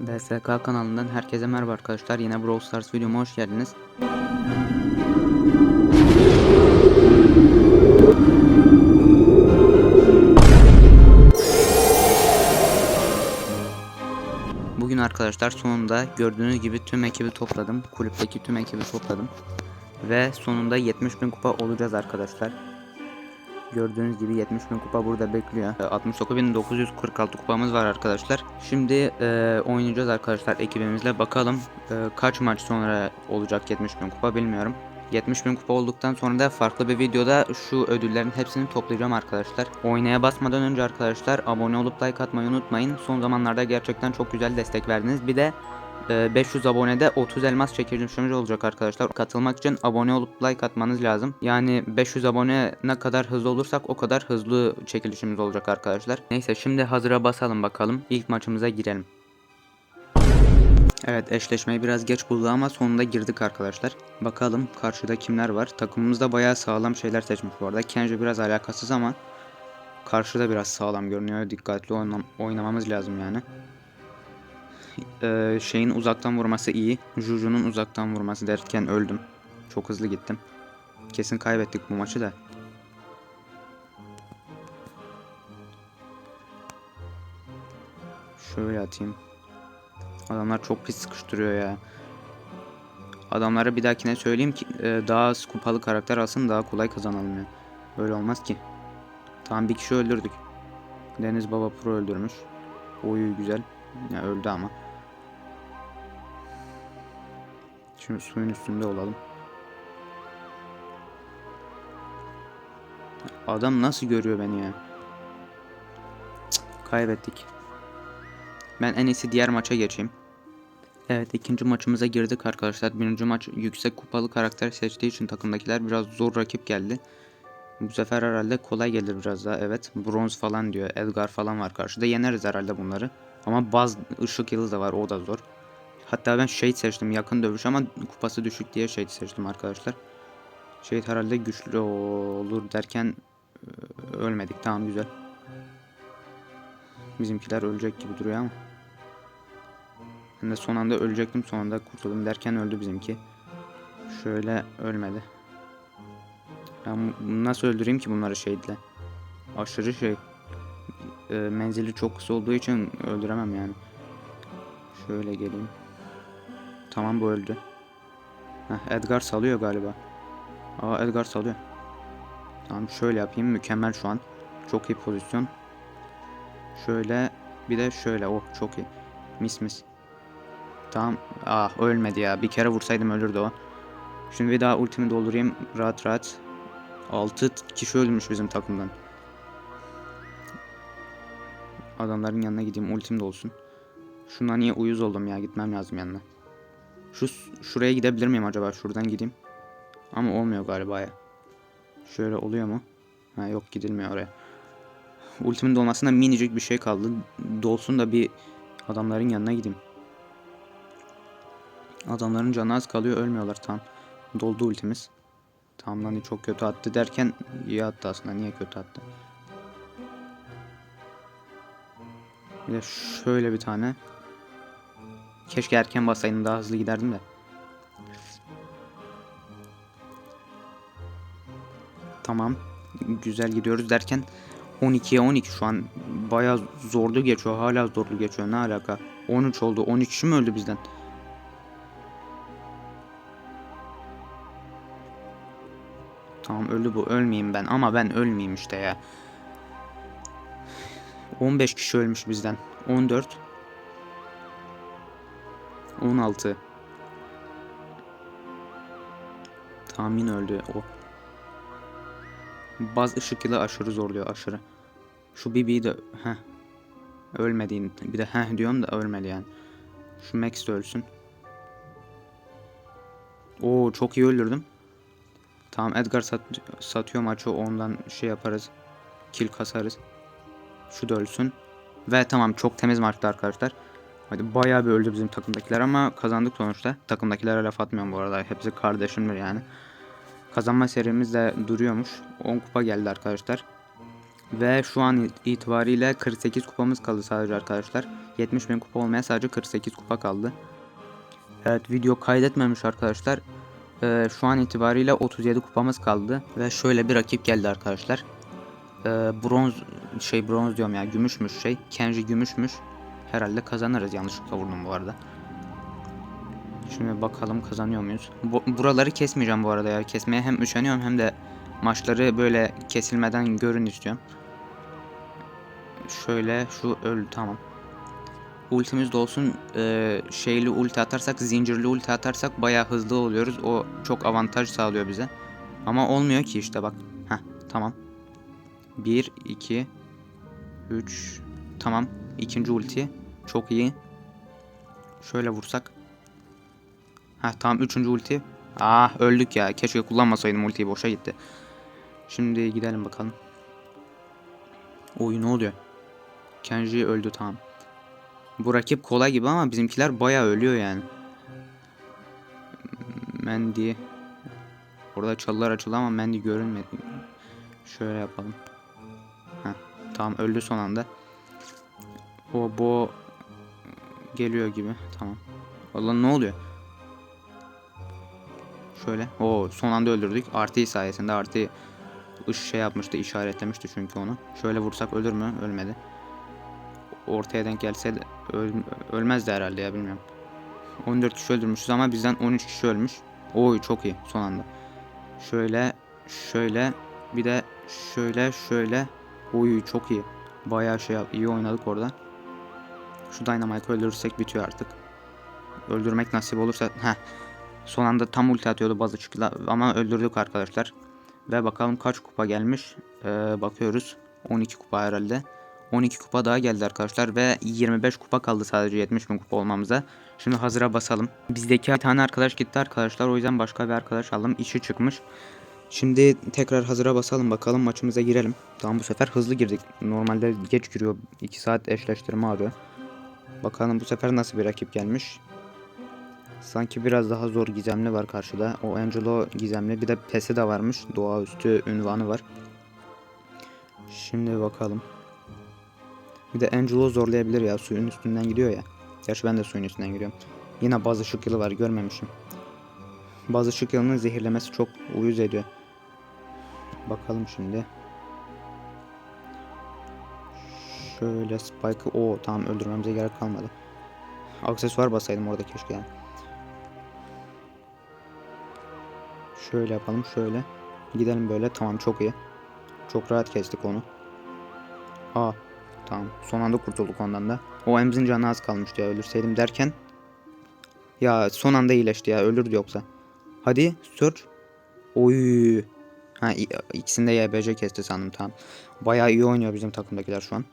DSK kanalından herkese merhaba arkadaşlar. Yine Brawl Stars videoma hoş geldiniz. Bugün arkadaşlar sonunda gördüğünüz gibi tüm ekibi topladım. Kulüpteki tüm ekibi topladım. Ve sonunda 70 bin kupa olacağız arkadaşlar. Gördüğünüz gibi 70 bin kupa burada bekliyor. E, 69.946 kupamız var arkadaşlar. Şimdi e, oynayacağız arkadaşlar ekibimizle. Bakalım e, kaç maç sonra olacak 70 bin kupa bilmiyorum. 70 bin kupa olduktan sonra da farklı bir videoda şu ödüllerin hepsini toplayacağım arkadaşlar. Oynaya basmadan önce arkadaşlar abone olup like atmayı unutmayın. Son zamanlarda gerçekten çok güzel destek verdiniz. Bir de 500 abonede 30 elmas çekilişimiz olacak arkadaşlar. Katılmak için abone olup like atmanız lazım. Yani 500 abone ne kadar hızlı olursak o kadar hızlı çekilişimiz olacak arkadaşlar. Neyse şimdi hazıra basalım bakalım. İlk maçımıza girelim. Evet eşleşmeyi biraz geç buldu ama sonunda girdik arkadaşlar. Bakalım karşıda kimler var. Takımımızda bayağı sağlam şeyler seçmiş bu arada. Kenji biraz alakasız ama karşıda biraz sağlam görünüyor. Dikkatli oynam- oynamamız lazım yani. Ee, şeyin uzaktan vurması iyi. Juju'nun uzaktan vurması derken öldüm. Çok hızlı gittim. Kesin kaybettik bu maçı da. Şöyle atayım. Adamlar çok pis sıkıştırıyor ya. Adamlara bir dahakine söyleyeyim ki e, daha az kupalı karakter alsın daha kolay kazanalım ya. Böyle olmaz ki. Tamam bir kişi öldürdük. Deniz Baba Pro öldürmüş. Oyu güzel. Ya öldü ama. Şimdi suyun üstünde olalım. Adam nasıl görüyor beni ya? Cık, kaybettik. Ben en iyisi diğer maça geçeyim. Evet ikinci maçımıza girdik arkadaşlar. Birinci maç yüksek kupalı karakter seçtiği için takımdakiler biraz zor rakip geldi. Bu sefer herhalde kolay gelir biraz daha. Evet bronz falan diyor. Edgar falan var karşıda. Yeneriz herhalde bunları. Ama baz ışık yıldız da var o da zor. Hatta ben Shade seçtim yakın dövüş ama kupası düşük diye Shade seçtim arkadaşlar. Shade herhalde güçlü olur derken e, ölmedik tamam güzel. Bizimkiler ölecek gibi duruyor ama. Ben de son anda ölecektim son anda kurtuldum derken öldü bizimki. Şöyle ölmedi. Ben nasıl öldüreyim ki bunları şeyle? Aşırı şey. e, menzili çok kısa olduğu için öldüremem yani. Şöyle geleyim. Tamam bu öldü. Heh, Edgar salıyor galiba. Aa Edgar salıyor. Tamam şöyle yapayım mükemmel şu an. Çok iyi pozisyon. Şöyle bir de şöyle oh çok iyi. Mis mis. Tamam. Ah ölmedi ya. Bir kere vursaydım ölürdü o. Şimdi bir daha ultimi doldurayım rahat rahat. 6 kişi ölmüş bizim takımdan. Adamların yanına gideyim ultim de olsun. Şundan niye uyuz oldum ya gitmem lazım yanına. Şu şuraya gidebilir miyim acaba? Şuradan gideyim. Ama olmuyor galiba ya. Şöyle oluyor mu? Ha yok gidilmiyor oraya. Ultimin dolmasına minicik bir şey kaldı. Dolsun da bir adamların yanına gideyim. Adamların canı az kalıyor ölmüyorlar tam. Doldu ultimiz. Tamam lan çok kötü attı derken iyi attı aslında. Niye kötü attı? Bir de şöyle bir tane. Keşke erken basaydım daha hızlı giderdim de. Tamam. Güzel gidiyoruz derken 12'ye 12 şu an bayağı zorlu geçiyor. Hala zorlu geçiyor. Ne alaka? 13 oldu. 12 kişi öldü bizden? Tamam öldü bu. Ölmeyeyim ben. Ama ben ölmeyeyim işte ya. 15 kişi ölmüş bizden. 14. 16. Tahmin öldü o. Baz ışık yılı aşırı zorluyor aşırı. Şu Bibi'yi de heh. Ölmediğin bir de heh diyorum da ölmedi yani. Şu Max de ölsün. Oo çok iyi öldürdüm. Tamam Edgar sat, satıyor maçı ondan şey yaparız. Kill kasarız. Şu da ölsün. Ve tamam çok temiz maçtı arkadaşlar. Hadi bayağı bir öldü bizim takımdakiler ama kazandık sonuçta. Takımdakilere laf atmıyorum bu arada. Hepsi kardeşimdir yani. Kazanma serimiz de duruyormuş. 10 kupa geldi arkadaşlar. Ve şu an itibariyle 48 kupamız kaldı sadece arkadaşlar. 70 bin kupa olmaya sadece 48 kupa kaldı. Evet video kaydetmemiş arkadaşlar. Ee, şu an itibariyle 37 kupamız kaldı. Ve şöyle bir rakip geldi arkadaşlar. Ee, bronz şey bronz diyorum ya gümüşmüş şey. Kenji gümüşmüş. Herhalde kazanırız yanlışlıkla vurdum bu arada. Şimdi bakalım kazanıyor muyuz? Bu, buraları kesmeyeceğim bu arada ya. Kesmeye hem üşeniyorum hem de maçları böyle kesilmeden görün istiyorum. Şöyle şu öldü tamam. Ultimiz de olsun. Ee, şeyli ulti atarsak, zincirli ulti atarsak bayağı hızlı oluyoruz. O çok avantaj sağlıyor bize. Ama olmuyor ki işte bak. Heh tamam. 1, 2, 3. Tamam. İkinci ulti. Çok iyi. Şöyle vursak. Ha tamam üçüncü ulti. Ah öldük ya. Keşke kullanmasaydım ultiyi boşa gitti. Şimdi gidelim bakalım. Oy ne oluyor? Kenji öldü tamam. Bu rakip kolay gibi ama bizimkiler bayağı ölüyor yani. Mendy. Orada çalılar açıldı ama Mendy görünmedi. Şöyle yapalım. Heh, tamam öldü son anda. O bo geliyor gibi. Tamam. Vallahi ne oluyor? Şöyle. O son anda öldürdük. Artı sayesinde artı şey yapmıştı, işaretlemişti çünkü onu. Şöyle vursak ölür mü? Ölmedi. Ortaya denk gelse de öl, ölmezdi herhalde ya bilmiyorum. 14 kişi öldürmüşüz ama bizden 13 kişi ölmüş. Oy çok iyi son anda. Şöyle şöyle bir de şöyle şöyle. Oy çok iyi. Bayağı şey iyi oynadık orada. Şu Dynamite'ı öldürürsek bitiyor artık. Öldürmek nasip olursa heh. Son anda tam ulti atıyordu bazı çıktı ama öldürdük arkadaşlar. Ve bakalım kaç kupa gelmiş. Ee, bakıyoruz. 12 kupa herhalde. 12 kupa daha geldi arkadaşlar ve 25 kupa kaldı sadece 70 bin kupa olmamıza. Şimdi hazıra basalım. Bizdeki bir tane arkadaş gitti arkadaşlar o yüzden başka bir arkadaş aldım. İşi çıkmış. Şimdi tekrar hazıra basalım bakalım maçımıza girelim. Tamam bu sefer hızlı girdik. Normalde geç giriyor. 2 saat eşleştirme arıyor. Bakalım bu sefer nasıl bir rakip gelmiş. Sanki biraz daha zor gizemli var karşıda. O Angelo gizemli. Bir de Pesi de varmış. Doğaüstü ünvanı var. Şimdi bakalım. Bir de Angelo zorlayabilir ya. Suyun üstünden gidiyor ya. Gerçi ben de suyun üstünden gidiyorum. Yine bazı ışık yılı var. Görmemişim. Bazı ışık yılının zehirlemesi çok uyuz ediyor. Bakalım şimdi. Şöyle Spike'ı o tamam öldürmemize gerek kalmadı. Aksesuar basaydım orada keşke yani. Şöyle yapalım şöyle. Gidelim böyle tamam çok iyi. Çok rahat kestik onu. Aa tamam son anda kurtulduk ondan da. O emzin canı az kalmıştı ya ölürseydim derken. Ya son anda iyileşti ya ölürdü yoksa. Hadi search. Oy. Ha i- ikisinde YBC kesti sandım tamam. Bayağı iyi oynuyor bizim takımdakiler şu an.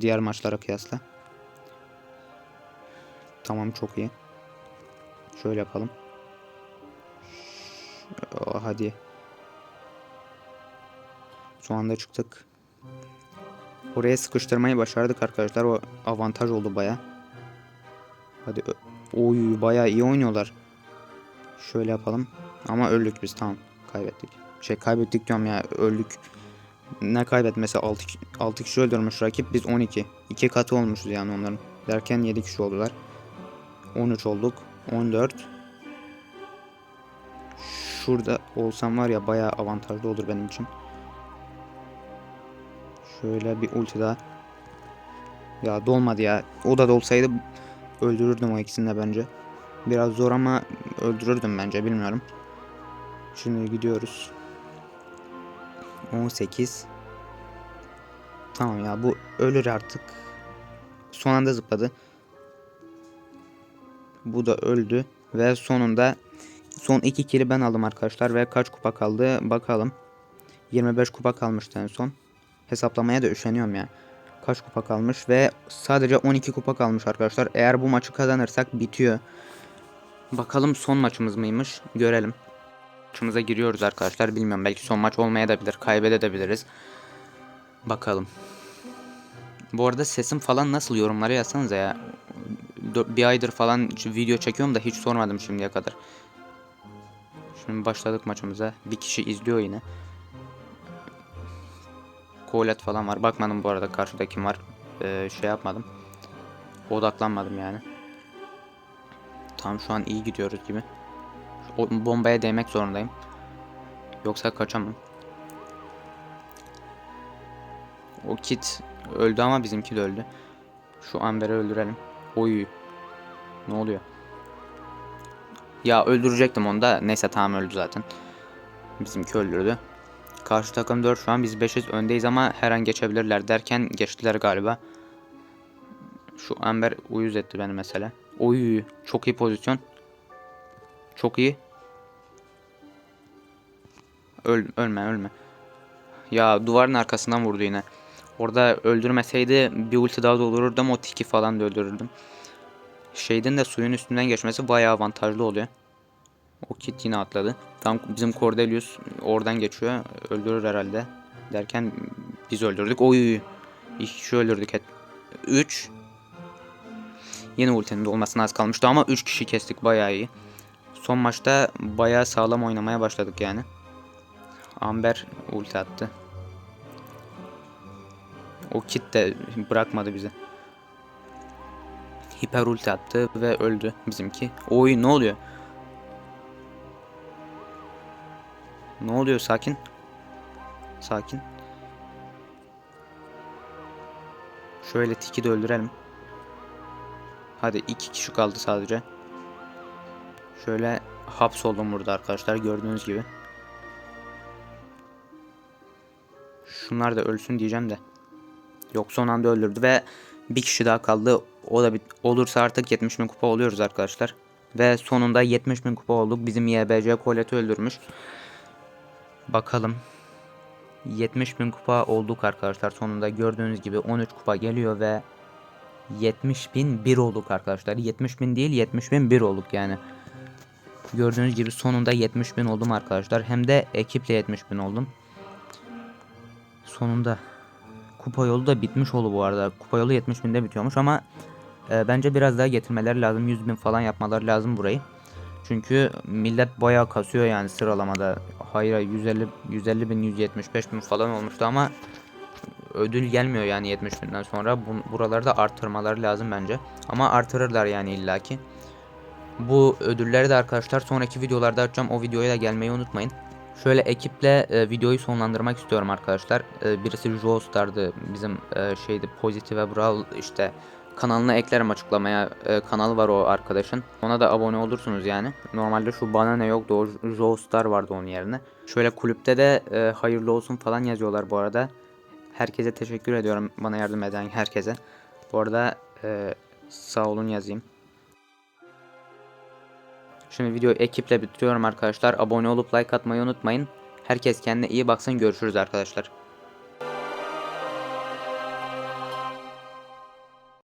Diğer maçlara kıyasla. Tamam çok iyi. Şöyle yapalım. Ş- hadi. Son anda çıktık. Oraya sıkıştırmayı başardık arkadaşlar. O avantaj oldu baya. Hadi. Oy baya iyi oynuyorlar. Şöyle yapalım. Ama öldük biz tamam. Kaybettik. Şey kaybettik diyorum ya öldük. Ne kaybetmesi 6, 6 kişi öldürmüş rakip biz 12. 2 katı olmuşuz yani onların. Derken 7 kişi oldular. 13 olduk. 14. Şurada olsam var ya bayağı avantajlı olur benim için. Şöyle bir ulti daha. Ya dolmadı ya. O da dolsaydı öldürürdüm o ikisini de bence. Biraz zor ama öldürürdüm bence bilmiyorum. Şimdi gidiyoruz. 18. Tamam ya bu ölür artık. Son anda zıpladı. Bu da öldü. Ve sonunda son iki kili ben aldım arkadaşlar. Ve kaç kupa kaldı bakalım. 25 kupa kalmıştı en son. Hesaplamaya da üşeniyorum ya. Kaç kupa kalmış ve sadece 12 kupa kalmış arkadaşlar. Eğer bu maçı kazanırsak bitiyor. Bakalım son maçımız mıymış? Görelim. Maçımıza giriyoruz arkadaşlar. Bilmiyorum belki son maç olmaya da bilir. Kaybedebiliriz. Bakalım. Bu arada sesim falan nasıl yorumlara yazsanıza ya. Bir aydır falan video çekiyorum da hiç sormadım şimdiye kadar. Şimdi başladık maçımıza. Bir kişi izliyor yine. Kolet falan var. Bakmadım bu arada karşıda kim var. Ee, şey yapmadım. odaklanmadım yani. Tam şu an iyi gidiyoruz gibi. O bombaya değmek zorundayım. Yoksa kaçamam. O kit öldü ama bizimki de öldü. Şu Amber'i öldürelim. Oy. Ne oluyor? Ya öldürecektim onu da. Neyse tamam öldü zaten. Bizimki öldürdü. Karşı takım 4 şu an biz 5'iz öndeyiz ama her an geçebilirler derken geçtiler galiba. Şu Amber uyuz etti beni mesela. Oy çok iyi pozisyon. Çok iyi. Öl, ölme ölme. Ya duvarın arkasından vurdu yine. Orada öldürmeseydi bir ulti daha doldururdum o tiki falan da öldürürdüm. Şeyden de suyun üstünden geçmesi bayağı avantajlı oluyor. O kit yine atladı. Tam bizim Cordelius oradan geçiyor. Öldürür herhalde. Derken biz öldürdük. Oy. İki öldürdük. 3. Yine ultinin dolmasına az kalmıştı ama 3 kişi kestik bayağı iyi. Son maçta bayağı sağlam oynamaya başladık yani. Amber ulti attı. O kit de bırakmadı bizi. Hiper ulti attı ve öldü bizimki. Oy ne oluyor? Ne oluyor sakin? Sakin. Şöyle tiki de öldürelim. Hadi iki kişi kaldı sadece. Şöyle hapsoldum burada arkadaşlar gördüğünüz gibi. Şunlar da ölsün diyeceğim de. Yok son anda öldürdü ve bir kişi daha kaldı. O da bir, olursa artık 70 bin kupa oluyoruz arkadaşlar. Ve sonunda 70 bin kupa olduk. Bizim YBC Colet'i öldürmüş. Bakalım. 70 bin kupa olduk arkadaşlar. Sonunda gördüğünüz gibi 13 kupa geliyor ve 70 bin 1 olduk arkadaşlar. 70 bin değil 70 bin 1 olduk yani. Gördüğünüz gibi sonunda 70 bin oldum arkadaşlar. Hem de ekiple 70 bin oldum. Sonunda. Kupa yolu da bitmiş oldu bu arada. Kupa yolu 70 binde bitiyormuş ama e, bence biraz daha getirmeleri lazım. 100 bin falan yapmaları lazım burayı. Çünkü millet bayağı kasıyor yani sıralamada. Hayır 150 150 bin 175 bin falan olmuştu ama ödül gelmiyor yani 70 binden sonra. Bu, buralarda artırmaları lazım bence. Ama artırırlar yani illaki. Bu ödülleri de arkadaşlar sonraki videolarda açacağım. O videoya da gelmeyi unutmayın. Şöyle ekiple e, videoyu sonlandırmak istiyorum arkadaşlar. E, birisi Joestar'dı bizim e, şeydi Positive Brawl işte kanalına eklerim açıklamaya. E, kanalı var o arkadaşın. Ona da abone olursunuz yani. Normalde şu bana ne yoktu o Joestar vardı onun yerine. Şöyle kulüpte de e, hayırlı olsun falan yazıyorlar bu arada. Herkese teşekkür ediyorum bana yardım eden herkese. Bu arada e, sağ olun yazayım. Şimdi videoyu ekiple bitiriyorum arkadaşlar. Abone olup like atmayı unutmayın. Herkes kendine iyi baksın. Görüşürüz arkadaşlar.